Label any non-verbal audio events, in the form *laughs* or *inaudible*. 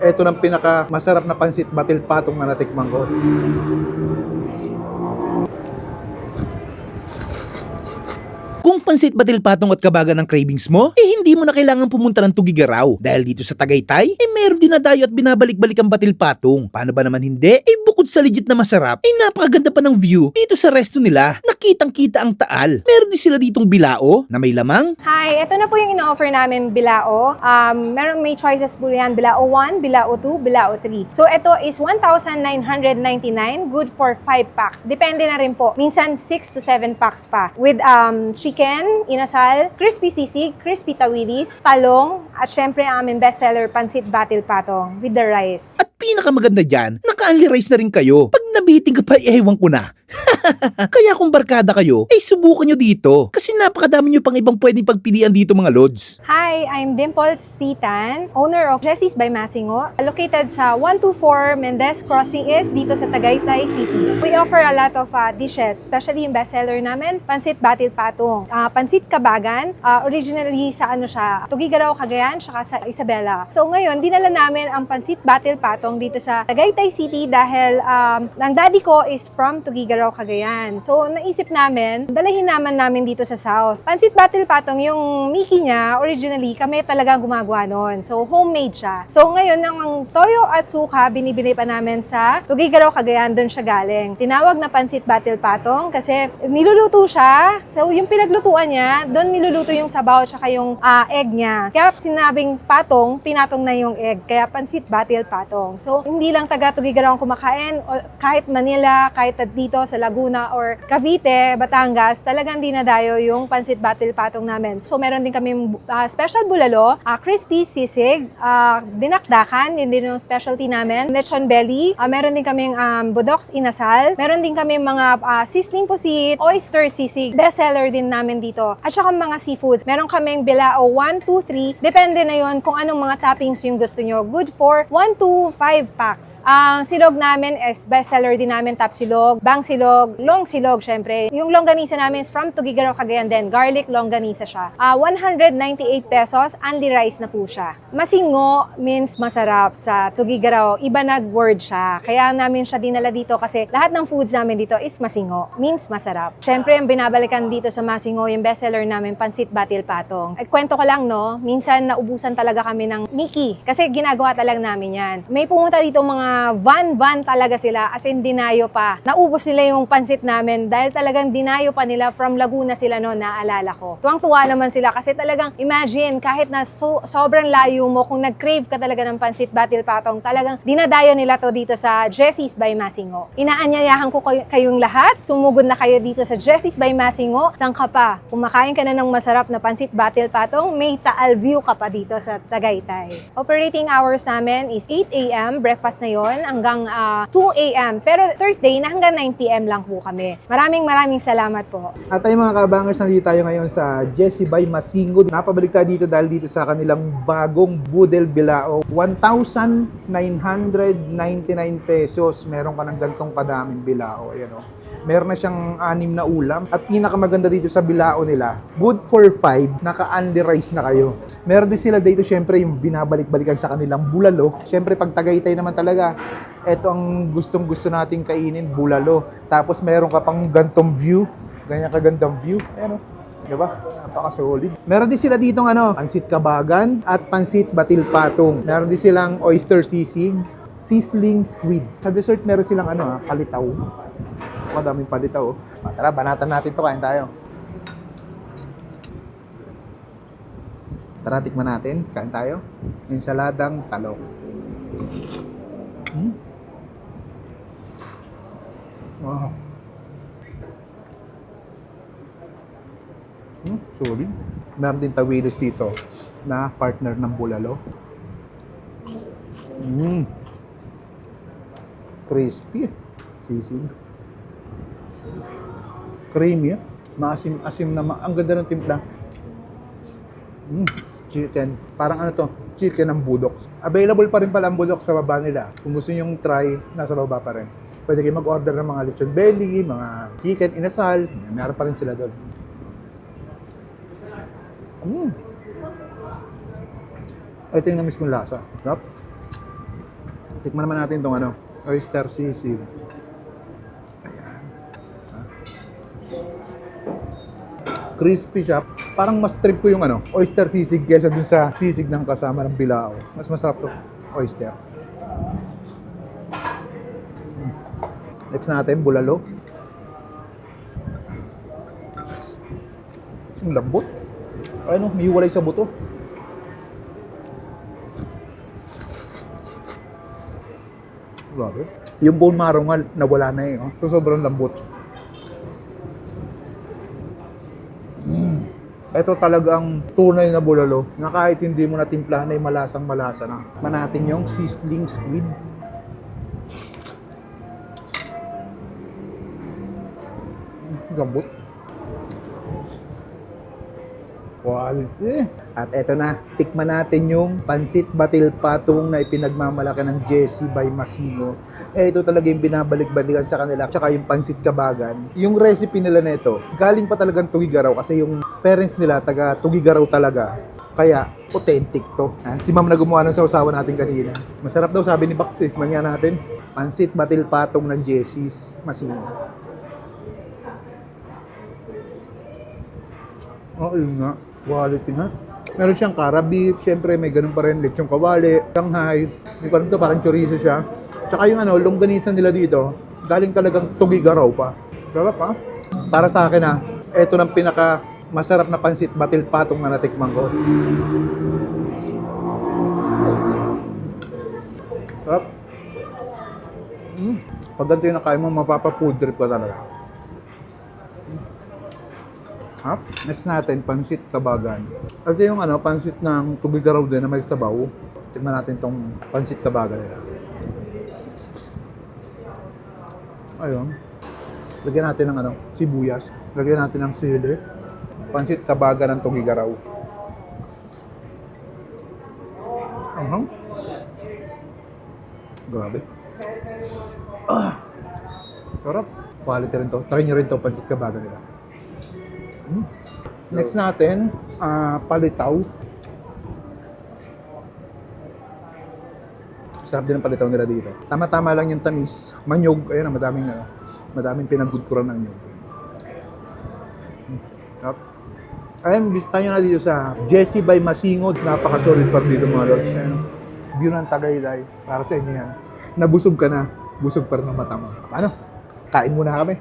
Ito ng pinaka masarap na pansit batil patong na natikman ko. Kung pansit batil patong at kabagan ng cravings mo, eh hindi mo na kailangan pumunta ng Tugigaraw. Dahil dito sa Tagaytay, eh meron din na dayo at binabalik-balik ang batil patong. Paano ba naman hindi? Eh bukod sa legit na masarap, eh napakaganda pa ng view dito sa resto nila. Nakitang-kita ang taal. Meron din sila ditong bilao na may lamang, Hi, ito na po yung ino-offer namin bilao. Um, meron may choices po yan, bilao 1, bilao 2, bilao 3. So ito is 1,999, good for 5 packs. Depende na rin po. Minsan 6 to 7 packs pa. With um, chicken, inasal, crispy sisig, crispy tawilis, talong, at syempre ang aming bestseller, pansit batil patong with the rice. At pinakamaganda dyan, naka-only rice na rin kayo. Pag nabiting ka pa, eh, ewan ko na. *laughs* Kaya kung barkada kayo, ay subukan nyo dito. Kasi napakadami nyo pang ibang pwedeng pagpilian dito mga lods. Hi, I'm Dimple Sitan, owner of Jesse's by Masingo, located sa 124 Mendez Crossing East dito sa Tagaytay City. We offer a lot of uh, dishes, especially yung bestseller namin, Pansit Batil Patong. Uh, pansit Kabagan, uh, originally sa ano siya, Tugigaraw, Cagayan, saka sa Isabela. So ngayon, dinala namin ang Pansit Batil Patong dito sa Tagaytay City dahil um, ang daddy ko is from Tugigaraw, Cagayan. So naisip namin, dalahin naman namin dito sa South. Pansit Batil Patong, yung Mickey niya, originally, kami talaga gumagawa noon. So homemade siya. So ngayon, ang toyo at suka, binibili pa namin sa Tugigaraw, Cagayan, doon siya galing. Tinawag na Pansit Batil Patong kasi niluluto siya. So yung pinaglutuan niya, doon niluluto yung sabaw at yung ah, egg niya. Kaya sinabing patong, pinatong na yung egg. Kaya Pansit Batil Patong. So hindi lang taga Tugigaraw ang kumakain, kahit Manila, kahit dito sa Laguna or Cavite, Batangas, talagang dinadayo yung Pansit Batil Patong namin. So meron din kami special bulalo, ah, crispy sisig, ah, dinakdakan, yun din yung specialty namin. Lechon belly, ah, meron din kaming um, budoks inasal, meron din kami mga ah, sizzling pusit, oyster sisig, bestseller din namin dito. At saka mga seafoods, meron kaming bilao 1, 2, 3, depende na yon kung anong mga toppings yung gusto nyo. Good for 1 to 5 packs. Ang silog namin is bestseller din namin, tap silog, bang silog, long silog syempre. Yung longganisa namin is from Tugigaraw, Cagayan din. Garlic longganisa siya. Ah, 198 pesos, only rice na po siya. Masingo means masarap sa Tugigaraw. Iba nag-word siya. Kaya namin siya dinala dito kasi lahat ng foods namin dito is masingo. Means masarap. Syempre, yung binabalikan dito sa Masingo, yung bestseller namin, Pansit Batil Patong. Ay, kwento ko lang, no? Minsan naubusan talaga kami ng Mickey. Kasi ginagawa talaga namin yan. May pumunta dito mga van-van talaga sila. As in, dinayo pa. Naubos nila yung pansit namin dahil talagang dinayo pa nila from Laguna sila no, naalala ko. Tuwang-tuwa naman sila kasi talagang imagine kahit na so- sobrang layo mo kung nag-crave ka talaga ng pansit batil patong, talagang dinadayo nila to dito sa Jesse's by Masingo. Inaanyayahan ko kayo- kayong lahat, sumugod na kayo dito sa Jesse's by Masingo. Saan ka pa? Kumakain ka na ng masarap na pansit batil patong, may taal view ka pa dito sa Tagaytay. Operating hours namin is 8 a.m. breakfast na yon hanggang ah, 2 a.m. Pero Thursday na hanggang 9 p.m. lang po kami. Maraming maraming salamat po. At ay mga kabangers, nandito tayo ngayon sa Jesse by Masingo. Napabalik tayo dito dahil dito sa kanilang bagong Budel Bilao. 1,999 pesos. Meron ka ng gantong kadaming bilao. Ayan o. Meron na siyang anim na ulam. At pinakamaganda dito sa bilao nila, good for 5, naka-unli rice na kayo. Meron din sila dito syempre yung binabalik-balikan sa kanilang bulalo. Syempre pag Tagaytay naman talaga, eto ang gustong gusto nating kainin, bulalo. Tapos meron ka pang gantong view, ganyan kagandang view. Ayan o. Diba? Napaka-solid. Meron din sila ditong ano, pansit kabagan at pansit batil patong. Meron din silang oyster sisig, sizzling squid. Sa dessert meron silang ano, ah, palitaw. Madaming palitaw. oh. Ah, Tara, banatan natin to kain tayo. Tara, tikman natin. Kain tayo. Ensaladang talong. Hmm? Wow. Hmm, sorry. Meron din tawilis dito na partner ng bulalo. Mm. Crispy. Sisig. Creamy. Maasim-asim na ang ganda ng timpla. Mm. Chicken. Parang ano to? Chicken ng budok. Available pa rin pala ang budok sa baba nila. Kung gusto nyo try, nasa baba pa rin. Pwede kayo mag-order ng mga lechon belly, mga chicken inasal. Meron pa rin sila doon. Mm. Ito yung namiss kong lasa. Yup. Tikman naman natin itong ano, oyster sisig. Ayan. Ha? Crispy siya. Parang mas trip ko yung ano, oyster sisig kesa dun sa sisig ng kasama ng bilao. Mas masarap to, oyster. Mm. Next natin, bulalo. Ang lambot. Ano, may hiwalay sa buto. Grabe. Yung bone marrow nga, nawala na eh. Oh. So, sobrang lambot. Mm. Ito talagang tunay na bulalo na kahit hindi mo natimplahan ay malasang malasa na. Manatin yung sizzling squid. Lambot. Quality. At eto na, tikman natin yung pansit batil patong na ipinagmamalaki ng Jesse by Masino. Eh, ito talaga yung binabalik-balikan sa kanila. Tsaka yung pansit kabagan. Yung recipe nila nito, galing pa talagang Tugigaraw kasi yung parents nila taga Tugigaraw talaga. Kaya, authentic to. Ha? Si ma'am na gumawa ng sausawan natin kanina. Masarap daw sabi ni Bax eh. Mangya natin. Pansit batil patong ng Jesse's Masino. Oo, yun nga. Quality nga. Meron siyang cara beef, syempre may ganun pa rin, lechong kawali, Shanghai. Yung parang to, parang chorizo siya. Tsaka yung ano, longganisa nila dito, galing talagang tugigaraw pa. Sarap ha? Para sa akin ha, eto ng pinaka masarap na pansit batil patong na natikman ko. Sarap. Mm. Pag ganito yung nakain mo, mapapa-food trip ka talaga. Ha? Next natin, pansit kabagan. Ito yung ano, pansit ng tubigaraw din na may sabaw. Tignan natin tong pansit kabagan nila. Ayun. Lagyan natin ng ano, sibuyas. Lagyan natin ng sili. Pansit kabagan ng tugigaraw. Ahang. Grabe. Ah. Sarap. Quality rin to. Try nyo rin to, pansit kabagan nila. Hmm. Next natin, ah, palitaw. Sarap din ang palitaw nila dito. Tama-tama lang yung tamis. Manyog, ayun, madaming, ano, madaming pinagudkuran ng nyog. Hmm. Sarap. Ayun, bisita nyo na dito sa Jesse by Masingod. Napaka-solid pa dito mga lords. Ayun, view ng Tagaytay. Para sa inyo yan. Nabusog ka na, busog pa rin ang mata mo. Paano? Kain muna kami.